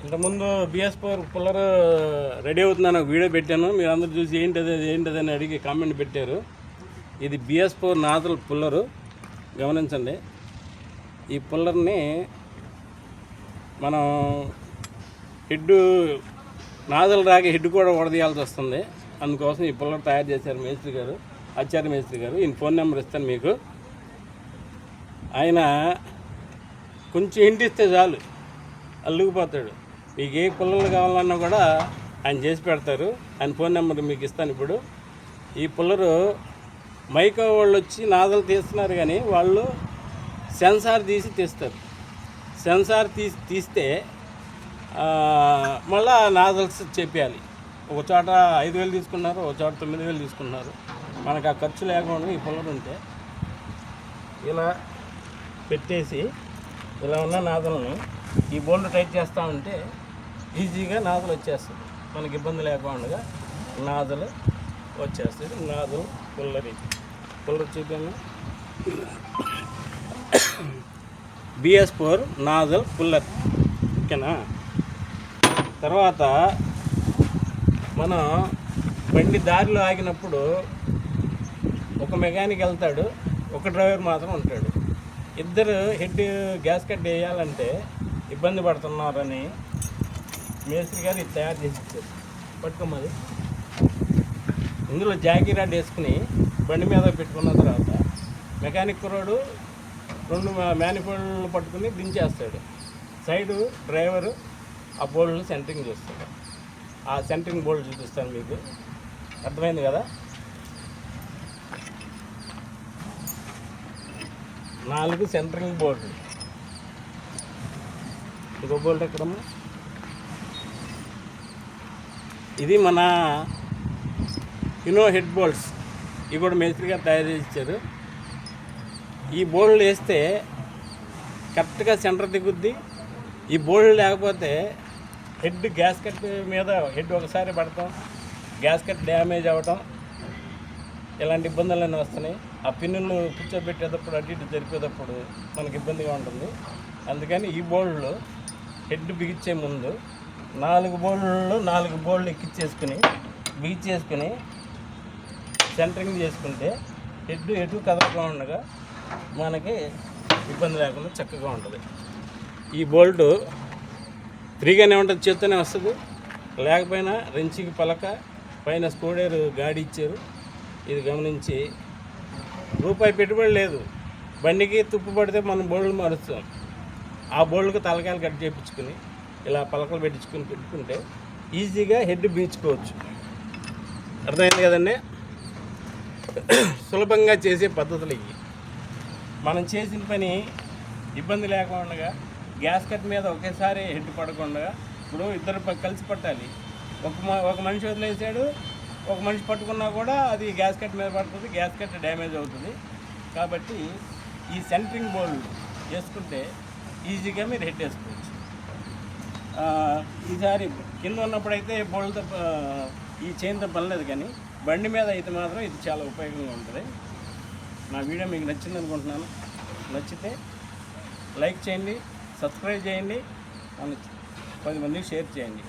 ఇంతకుముందు BS four puller ready అవుతుందని ఒక వీడియో పెట్టాను. మీరు అందరూ చూసి ఏంటి అది ఏంటిది అని అడిగి కామెంట్ పెట్టారు. ఇది బిఎస్ ఫోర్ నాదల్ పుల్లరు. గమనించండి. ఈ పుల్లర్ని మనం హెడ్ నాదలు రాగి హెడ్ కూడా వడదీయాల్సి వస్తుంది. అందుకోసం ఈ పుల్లర్ తయారు చేశారు మేస్త్రి గారు ఆచార్య మేస్త్రి గారు. ఈయన ఫోన్ నెంబర్ ఇస్తాను మీకు. ఆయన కొంచెం ఇంటిస్తే చాలు. అల్లుకుపోతాడు. మీకు ఏ పుల్లలు కావాలన్నా కూడా ఆయన చేసి పెడతారు. ఆయన ఫోన్ నెంబర్ మీకు ఇస్తాను ఇప్పుడు. ఈ పుల్లరు మైకో వాళ్ళు వచ్చి నాదలు తీస్తున్నారు కానీ వాళ్ళు సెన్సార్ తీసి తీస్తారు. సెన్సార్ తీసి తీస్తే మళ్ళా నాదల్స్ చెప్పాలి ఒక చోట ఐదు వేలు తీసుకున్నారు ఒక చోట తొమ్మిది వేలు తీసుకున్నారు. మనకు ఆ ఖర్చు లేకుండా ఈ పుల్లరు ఉంటే ఇలా పెట్టేసి ఇలా ఉన్న నాదలను ఈ బోల్డ్ టైట్ చేస్తూ ఉంటే ఈజీగా నాదలు వచ్చేస్తుంది మనకి ఇబ్బంది లేకుండా నాదలు వచ్చేస్తుంది నాదలు పుల్లరి పుల్లరి చూపాను బిఎస్ ఫోర్ నాజల్ పుల్లర్ ఓకేనా? తర్వాత మనం బండి దారిలో ఆగినప్పుడు ఒక మెకానిక్ వెళ్తాడు. ఒక డ్రైవర్ మాత్రం ఉంటాడు. ఇద్దరు హెడ్ గ్యాస్ కట్ వేయాలంటే ఇబ్బంది పడుతున్నారని మేస్త్రి గారు ఇది తయారు చేసి ఇచ్చారు పట్టుకోమది ఇందులో జాకీ రాడ్ వేసుకుని బండి మీద పెట్టుకున్న తర్వాత మెకానిక్ కుర్రాడు రెండు మ్యానిఫోల్డ్లు పట్టుకుని దించేస్తాడు సైడు డ్రైవరు ఆ బోల్డ్ని సెంటరింగ్ చూస్తాడు. ఆ సెంటరింగ్ బోల్డ్ చూపిస్తాను మీకు. అర్థమైంది కదా? నాలుగు సెంట్రింగ్ బోర్డు. ఇంకో బోర్డు ఎక్కడమ్మా? ఇది మన యునో హెడ్ బోల్ట్స్. ఇవి కూడా మేస్త్రి గారు తయారు చేసి ఇచ్చారు ఈ బోల్డ్ వేస్తే కరెక్ట్గా సెంటర్ దిగుద్ది. ఈ బోల్డ్ లేకపోతే హెడ్ గ్యాస్ కట్ మీద హెడ్ ఒకసారి పడతాం. గ్యాస్ కట్ డ్యామేజ్ అవ్వటం. ఇలాంటి ఇబ్బందులన్నీ వస్తున్నాయి. ఆ పిన్నులు కూర్చోబెట్టేటప్పుడు అటు ఇటు జరిపేటప్పుడు మనకి ఇబ్బందిగా ఉంటుంది. అందుకని ఈ బోల్డ్లో హెడ్ బిగించే ముందు నాలుగు బోల్డ్లు నాలుగు బోల్డ్లు ఎక్కిచ్చేసుకుని బిగించేసుకుని సెంటరింగ్ చేసుకుంటే హెడ్ ఎటు కదలకుండా ఉండగా మనకి ఇబ్బంది లేకుండా చక్కగా ఉంటుంది. ఈ బోల్ట్ ఫ్రీగానే ఉంటుంది చేత్తోనే వస్తుంది. లేకపోయినా రెంచికి పలక పైన స్కూడేరు గాడి ఇచ్చారు. ఇది గమనించి రూపాయి పెట్టుబడి లేదు. బండికి తుప్పు పడితే మనం బోళ్ళు మారుస్తాం. ఆ బోళ్ళకు తలకాయలు కట్ చేయించుకుని ఇలా పలకలు పెట్టించుకుని పెట్టుకుంటే ఈజీగా హెడ్ బీచుకోవచ్చు. అర్థమైంది కదండి? సులభంగా చేసే పద్ధతులు ఇవి. మనం చేసిన పని ఇబ్బంది లేకుండా గ్యాస్ కట్ మీద ఒకేసారి హెడ్ పడకుండా ఇప్పుడు ఇద్దరు కలిసి పట్టాలి. ఒక మ- ఒక మనిషి వదిలేసాడు ఒక మనిషి పట్టుకున్నా కూడా అది గ్యాస్ కట్ మీద పడుతుంది గ్యాస్ కట్ డ్యామేజ్ అవుతుంది. కాబట్టి ఈ సెంటరింగ్ బోల్డ్ చేసుకుంటే ఈజీగా మీరు హెడ్ వేసుకోవచ్చు ఈసారి కింద ఉన్నప్పుడైతే బోల్డ్తో ఈ చైన్తో పనిలేదు కానీ బండి మీద అయితే మాత్రం ఇది చాలా ఉపయోగంగా ఉంటుంది. నా వీడియో మీకు నచ్చింది అనుకుంటున్నాను. నచ్చితే లైక్ చేయండి సబ్స్క్రైబ్ చేయండి మన పది మందికి షేర్ చేయండి.